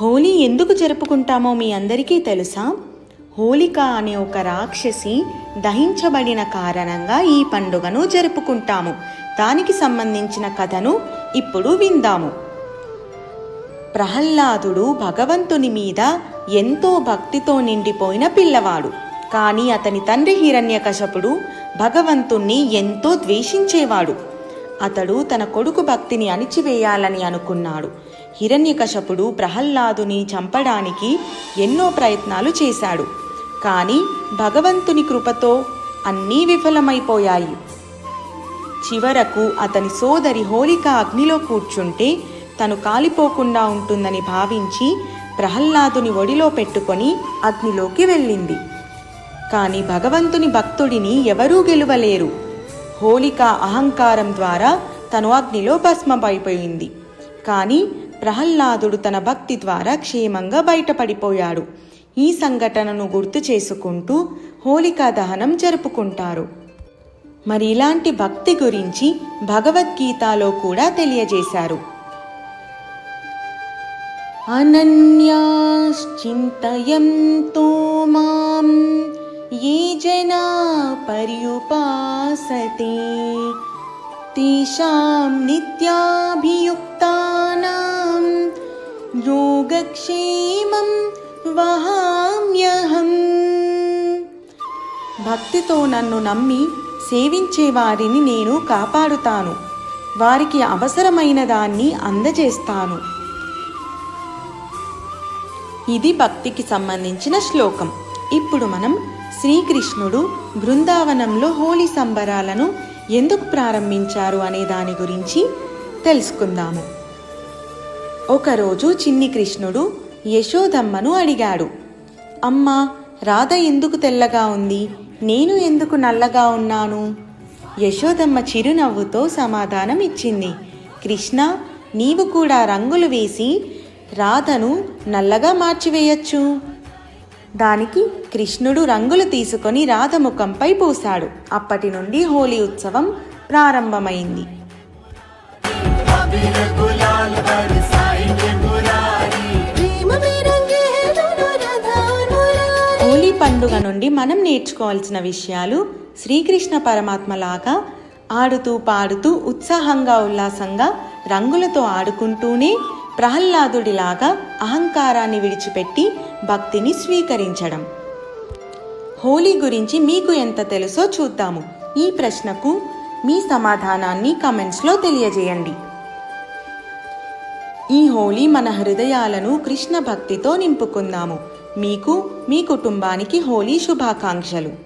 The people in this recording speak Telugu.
హోలీ ఎందుకు జరుపుకుంటామో మీ అందరికీ తెలుసా? హోలిక అనే ఒక రాక్షసి దహించబడిన కారణంగా ఈ పండుగను జరుపుకుంటాము. దానికి సంబంధించిన కథను ఇప్పుడు విందాము. ప్రహ్లాదుడు భగవంతుని మీద ఎంతో భక్తితో నిండిపోయిన పిల్లవాడు. కానీ అతని తండ్రి హిరణ్యకశపుడు భగవంతుణ్ణి ఎంతో ద్వేషించేవాడు. అతడు తన కొడుకు భక్తిని అణిచివేయాలని అనుకున్నాడు. హిరణ్యకశపుడు ప్రహ్లాదుని చంపడానికి ఎన్నో ప్రయత్నాలు చేశాడు. కానీ భగవంతుని కృపతో అన్నీ విఫలమైపోయాయి. చివరకు అతని సోదరి హోలిక అగ్నిలో కూర్చుంటే తను కాలిపోకుండా ఉంటుందని భావించి ప్రహ్లాదుని ఒడిలో పెట్టుకొని అగ్నిలోకి వెళ్ళింది. కానీ భగవంతుని భక్తుడిని ఎవరూ గెలువలేరు. హోళిక అహంకారం ద్వారా తను అగ్నిలో భస్మమైపోయింది. కానీ ప్రహ్లాదుడు తన భక్తి ద్వారా క్షేమంగా బయటపడిపోయాడు. ఈ సంఘటనను గుర్తు చేసుకుంటూ హోలికా దహనం జరుపుకుంటారు. మరి ఇలాంటి భక్తి గురించి భగవద్గీతలో కూడా తెలియజేశారు. అనన్యాశ్చింతయంతో మాం ఏ జనా పర్యుపాసతే. తేషాం నిత్యాభియుక్తానాం. యోగక్షేమం వహామ్యహం. భక్తితో నన్ను నమ్మి సేవించే వారిని నేను కాపాడుతాను. వారికి అవసరమైన దాన్ని అందజేస్తాను. ఇది భక్తికి సంబంధించిన శ్లోకం. ఇప్పుడు మనం శ్రీకృష్ణుడు బృందావనంలో హోలీ సంబరాలను ఎందుకు ప్రారంభించారు అనే దాని గురించి తెలుసుకుందాము. ఒకరోజు చిన్ని కృష్ణుడు యశోదమ్మను అడిగాడు అమ్మ రాధ ఎందుకు తెల్లగా ఉంది? నేను ఎందుకు నల్లగా ఉన్నాను? యశోదమ్మ చిరునవ్వుతో సమాధానం ఇచ్చింది కృష్ణ నీవు కూడా రంగులు వేసి రాధను నల్లగా మార్చివేయచ్చు. దానికి కృష్ణుడు రంగులు తీసుకొని రాధముఖంపై పూశాడు. అప్పటి నుండి హోలీ ఉత్సవం ప్రారంభమైంది. హోలీ పండుగ నుండి మనం నేర్చుకోవాల్సిన విషయాలు శ్రీకృష్ణ పరమాత్మలాగా ఆడుతూ పాడుతూ ఉత్సాహంగా ఉల్లాసంగా రంగులతో ఆడుకుంటూనే ప్రహ్లాదుడిలాగా అహంకారాన్ని విడిచిపెట్టి భక్తిని స్వీకరించడం. హోలీ గురించి మీకు ఎంత తెలుసో చూద్దాము. ఈ ప్రశ్నకు మీ సమాధానాన్ని కమెంట్స్లో తెలియజేయండి. ఈ హోలీ మన హృదయాలను కృష్ణ భక్తితో నింపుకుందాము. మీకు మీ కుటుంబానికి హోలీ శుభాకాంక్షలు.